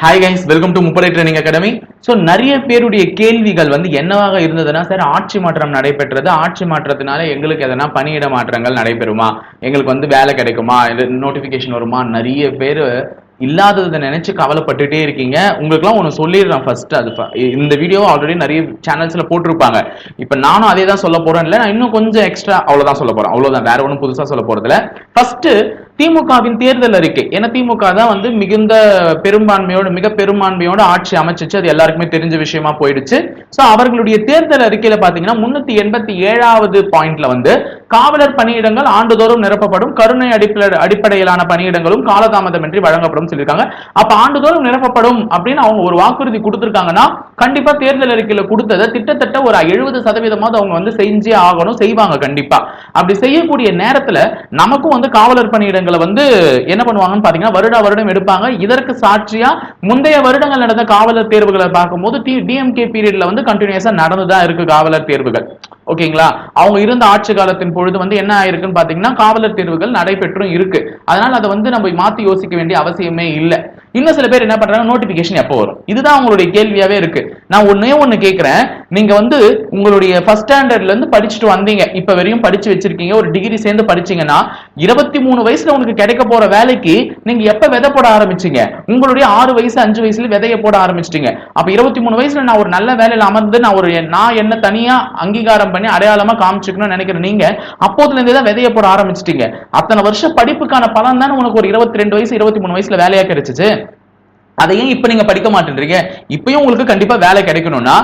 Hi guys welcome to முப்படை training academy so நிறைய பேருடைய கேள்விகள் வந்து என்னவாக இருந்ததுன்னா சார் ஆட்சி மாற்றம் நடைபெற்றது ஆட்சி மாற்றத்தினால எங்களுக்கு எதனா பணியிட மாற்றங்கள் நடைபெறுமா? எங்களுக்கு வந்து வேலை கிடைக்குமா? இல்லை நோட்டிஃபிகேஷன் வருமா? நிறைய பேர் இல்லாததை நினைச்சு கவலைப்பட்டுட்டே இருக்கீங்க. உங்களுக்குலாம் ஒன்று சொல்லிடுறேன் ஃபர்ஸ்ட் அது ஃப- இந்த வீடியோ ஆல்ரெடி நிறைய சேனல்ஸ்ல போட்டிருப்பாங்க. இப்போ நானும் அதே தான் சொல்ல போறேன் இல்லை நான் இன்னும் கொஞ்சம் எக்ஸ்ட்ரா அவ்வளோதான் சொல்ல போறேன். அவ்வளோதான் வேற ஒன்றும் புதுசாக சொல்ல போறதில்ல. ஃபர்ஸ்ட் திமுகவின் தேர்தல் அறிக்கை. ஏன்னா திமுக தான் வந்து மிகுந்த பெரும்பான்மையோடு மிக பெரும்பான்மையோடு ஆட்சி அமைச்சிச்சு. அது எல்லாருக்குமே தெரிஞ்ச விஷயமா போயிடுச்சு. ஸோ அவர்களுடைய தேர்தல் அறிக்கையில பாத்தீங்கன்னா முன்னூத்தி எண்பத்தி ஏழாவது பாயிண்ட்ல வந்து காவலர் பணியிடங்கள் ஆண்டுதோறும் நிரப்பப்படும். கருணை அடிப்படை அடிப்படையிலான பணியிடங்களும் காலதாமதமின்றி வழங்கப்படும் சொல்லியிருக்காங்க. அப்ப ஆண்டுதோறும் நிரப்பப்படும் அப்படின்னு அவங்க ஒரு வாக்குறுதி கொடுத்திருக்காங்கன்னா கண்டிப்பா தேர்தல் அறிக்கையில கொடுத்ததை கிட்டத்தட்ட ஒரு எழுபது சதவீதமாவது அவங்க வந்து செஞ்சே ஆகணும் செய்வாங்க கண்டிப்பா. அப்படி செய்யக்கூடிய நேரத்துல நமக்கும் வந்து காவலர் பணியிடங்களை வந்து என்ன பண்ணுவாங்கன்னு பாத்தீங்கன்னா வருடா வருடம் எடுப்பாங்க. இதற்கு சாட்சியா முந்தைய வருடங்கள் நடந்த காவலர் தேர்வுகளை பார்க்கும்போது டிஎம்கே பீரியட்ல வந்து கண்டினியூஸா நடந்துதான் இருக்கு காவலர் தேர்வுகள். ஓகேங்களா? அவங்க இருந்த ஆட்சி காலத்தின் பொழுது வந்து என்ன ஆயிருக்குன்னு பாத்தீங்கன்னா காவலர் தேர்வுகள் நடைபெற்றும் இருக்கு. அதனால அதை வந்து நம்ம மாத்தி யோசிக்க வேண்டிய அவசியமே இல்லை. இன்னும் சில பேர் என்ன பண்றாங்க நோட்டிபிகேஷன் எப்போ வரும். இதுதான் உங்களுடைய கேள்வியாவே இருக்கு. நான் ஒன்னே ஒண்ணு கேக்குறேன். நீங்க வந்து உங்களுடைய ஃபர்ஸ்ட் ஸ்டாண்டர்ட்ல இருந்து படிச்சுட்டு வந்தீங்க. இப்ப வரையும் படிச்சு வச்சிருக்கீங்க. ஒரு டிகிரி சேர்ந்து படிச்சீங்கன்னா இருபத்தி மூணு வயசுல உனக்கு கிடைக்க போற வேலைக்கு நீங்க எப்ப விதை போட ஆரம்பிச்சீங்க? உங்களுடைய ஆறு வயசு அஞ்சு வயசுல விதைய போட ஆரம்பிச்சிட்டீங்க. அப்ப இருபத்தி மூணு வயசுல நான் ஒரு நல்ல வேலையில அமர்ந்து நான் ஒரு நான் என்ன தனியா அங்கீகாரம் பண்ணி அடையாளமா காமிச்சுக்கணும்னு நினைக்கிற நீங்க அப்போதுல இருந்தே தான் விதைய போட ஆரம்பிச்சிட்டீங்க. அத்தனை வருஷம் படிப்புக்கான பலன் தானே உனக்கு ஒரு இருபத்தி ரெண்டு வயசு இருபத்தி மூணு வயசுல வேலையா கிடைச்சிச்சு? அதையும் இப்ப நீங்க படிக்க மாட்டேன்றீங்க. இப்பயும் உங்களுக்கு கண்டிப்பா வேலை கிடைக்கணும்னா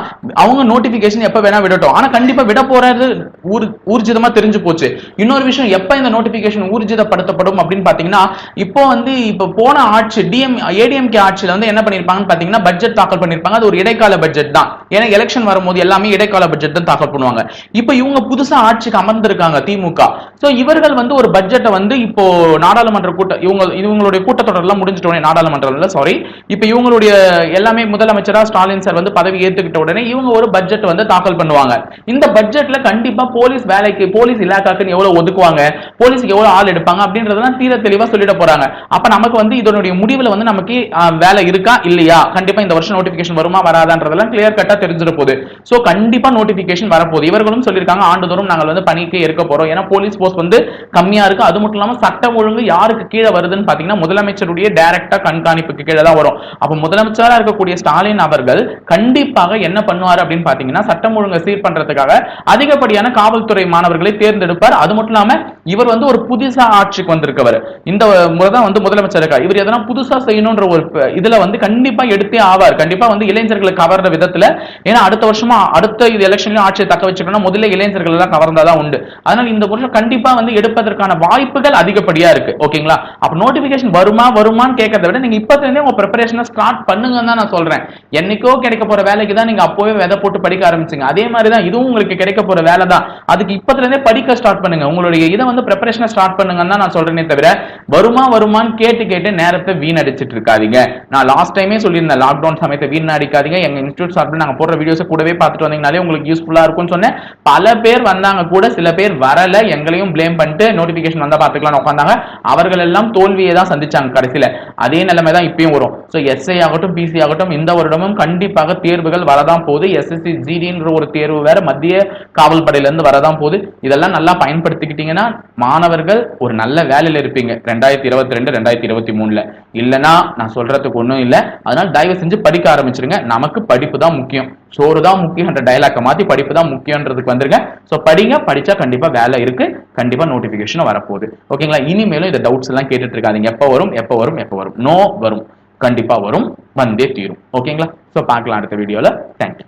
அவங்க நோட்டிபிகேஷன் எப்ப வேணா விடட்டும். ஆனா கண்டிப்பா விட போறது ஊர் ஊர்ஜிதமா தெரிஞ்சு போச்சு. இன்னொரு விஷயம் எப்ப இந்த நோட்டிபிகேஷன் ஊர்ஜிதப்படுத்தப்படும் அப்படின்னு பாத்தீங்கன்னா இப்போ வந்து இப்ப போன ஆட்சி டிஎம் ஏடிஎம்கே ஆட்சியில வந்து என்ன பண்ணிருப்பாங்கன்னு பாத்தீங்கன்னா பட்ஜெட் தாக்கல் பண்ணிருப்பாங்க. அது ஒரு இடைக்கால பட்ஜெட் தான். ஏன்னா எலெக்ஷன் வரும்போது எல்லாமே இடைக்கால பட்ஜெட் தான் தாக்கல் பண்ணுவாங்க. இப்போ இவங்க புதுசா ஆட்சிக்கு அமர்ந்திருக்காங்க திமுக. சோ இவர்கள் வந்து ஒரு பட்ஜெட்டை வந்து இப்போ நாடாளுமன்ற கூட்ட இவங்க இவங்களுடைய கூட்டத்தொடர் எல்லாம் முடிஞ்சிட்ட நாடாளுமன்றம்ல சாரி இப்ப இவங்களுடைய எல்லாமே முதலமைச்சரா ஸ்டாலின் சார் வந்து பதவி ஏற்றுக்கிட்ட உடனே இவங்க ஒரு பட்ஜெட் வந்து தாக்கல் பண்ணுவாங்க. இந்த பட்ஜெட்ல கண்டிப்பா போலீஸ் வேலைக்கு போலீஸ் இலாக்காக்குன்னு எவ்வளவு ஒதுக்குவாங்க போலீஸுக்கு எவ்வளவு ஆள் எடுப்பாங்க அப்படின்றதெல்லாம் தீர தெளிவா சொல்லிட போறாங்க. அப்ப நமக்கு வந்து இதனுடைய முடிவுல வந்து நமக்கு வேலை இருக்கா இல்லையா? கண்டிப்பா இந்த வருஷம் நோட்டிபிகேஷன் வருமா வராதான்றதெல்லாம் கிளியர் கட்டா தெரிஞ்சிட போகுது. சோ கண்டிப்பா நோட்டிபிகேஷன் வரப்போகுது. இவர்களும் சொல்லியிருக்காங்க ஆண்டுதோறும் நாங்கள் வந்து பணிக்கு இருக்க போறோம். ஏன்னா போலீஸ் போஸ்ட் வந்து கம்மியா இருக்கு. அது மட்டும் இல்லாம சட்டம் ஒழுங்கு யாருக்கு கீழே வருதுன்னு பாத்தீங்கன்னா முதலமைச்சருடைய டைரக்டா கண்காணிப்புக்கு கீழே தான் வரும். அப்ப முதலமைச்சரா இருக்கக்கூடிய ஸ்டாலின் அவர்கள் கண்டிப்பாக என்ன பண்ணுவார் அப்படின்னு பாத்தீங்கன்னா சட்டம் ஒழுங்கை சீர் பண்றதுக்காக அதிகப்படியான காவல்துறை மாணவர்களை தேர்ந்தெடுப்பார். அது மட்டும் இல்லாம இவர் வந்து ஒரு புதுசா ஆட்சிக்கு வந்திருக்கவர். இந்த முறை தான் வந்து முதலமைச்சர் இருக்கார். இவர் எதனா புதுசா செய்யணும்ன்ற ஒரு இதுல வந்து கண்டிப்பா எடுத்தே ஆவார். கண்டிப்பா வந்து இளைஞர்களை கவர்ற விதத்துல. ஏன்னா அடுத்த வருஷமா அடுத்த இது எலெக்ஷன்லயும் ஆட்சியை தக்க வச்சுக்கணும் முதல்ல இளைஞர்கள் எல்லாம் கவர்ந்தாதான் உண்டு. அதனால இந்த வருஷம் கண்டிப்பா வந்து எடுப்பதற்கான வாய்ப்புகள் அதிகப்படியா இருக்கு. ஓகேங்களா? அப்ப நோட்டிபிகேஷன் வருமா வருமான்னு கேட்கறத விட நீங்க இப்பத்துல இருந்தே உங்க ப்ரிப்பரேஷனை ஸ்டார்ட் பண்ணுங்கன்னு தான் நான் சொல்றேன். என்னைக்கோ கிடைக்க போற வேலைக்கு தான் நீங்க அப்போவே விதை போட்டு படிக்க ஆரம்பிச்சுங்க. அதே மாதிரி தான் இதுவும் உங்களுக்கு கிடைக்க போற வேலை தான். அதுக்கு இப்பத்துல இருந்தே படிக்க ஸ்டார்ட் பண்ணுங்க. உங்களுடைய இதை வந்து ப்ரிப்பரேஷனை ஸ்டார்ட் பண்ணுங்கன்னு தான் நான் சொல்றேனே தவிர வருமா வருமான்னு கேட்டு கேட்டு நேரத்தை வீணடிச்சிட்டு இருக்காதீங்க நான் லாஸ்ட் டைமே சொல்லியிருந்தேன் லாக்டவுன் சமயத்தை வீணடிக்காதீங்க. எங்க இன்ஸ்டியூட் சார்பில் நாங்க போடுற வீடியோஸ் கூடவே பார்த்துட்டு வந்தீங்கனாலே உங்களுக்கு யூஸ்ஃபுல்லா இருக்கும்னு சொன்னேன். பல பேர் வந்தாங்க கூட சில பேர் வரல. எங்களையும் ப்ளேம் பண்ணிட்டு நோட்டிபிகேஷன் வந்தா பாத்துக்கலாம் உட்காந்தாங்க அவர்கள் எல்லாம் தோல்வியை தான் சந்திச்சாங்க கடைசியில. அதே நிலைமை தான் இப்பயும் வரும். ஸோ எஸ்ஐ ஆகட்டும் பிசி ஆகட்டும் இந்த வருடமும் கண்டிப்பாக தேர்வுகள் வரதான் போகுது. எஸ்எஸ்சி ஜிடின்ற ஒரு தேர்வு வேற மத்திய காவல் படையிலேருந்து வரதான் போகுது. இதெல்லாம் நல்லா பயன்படுத்திக்கிட்டீங்கன்னா மாணவர்கள் ஒரு நல்ல வேலையில் இருப்பீங்க. ரெண்டாயிரத்தி இருபத்தி ரெண்டு ரெண்டாயிரத்தி இருபத்தி மூணுல. இல்லைன்னா நான் சொல்றதுக்கு ஒன்றும் இல்லை. அதனால தயவு செஞ்சு படிக்க ஆரம்பிச்சிருங்க. நமக்கு படிப்பு தான் முக்கியம். சோறு தான் முக்கியன்ற டைலாக்கை மாத்தி படிப்பு தான் முக்கியன்றதுக்கு வந்துருங்க. ஸோ படிங்க. படிச்சா கண்டிப்பா வேலை இருக்கு. கண்டிப்பா நோட்டிபிகேஷன் வரப்போகுது ஓகேங்களா இனிமேலும் இந்த டவுட்ஸ் எல்லாம் கேட்டுட்டு இருக்காதீங்க. எப்போ வரும்? எப்போ வரும்? எப்போ வரும்? நோ வரும். கண்டிப்பா வரும். வந்தே தீரும். ஓகேங்களா? ஸோ பார்க்கலாம் அடுத்த வீடியோவில் தேங்க்யூ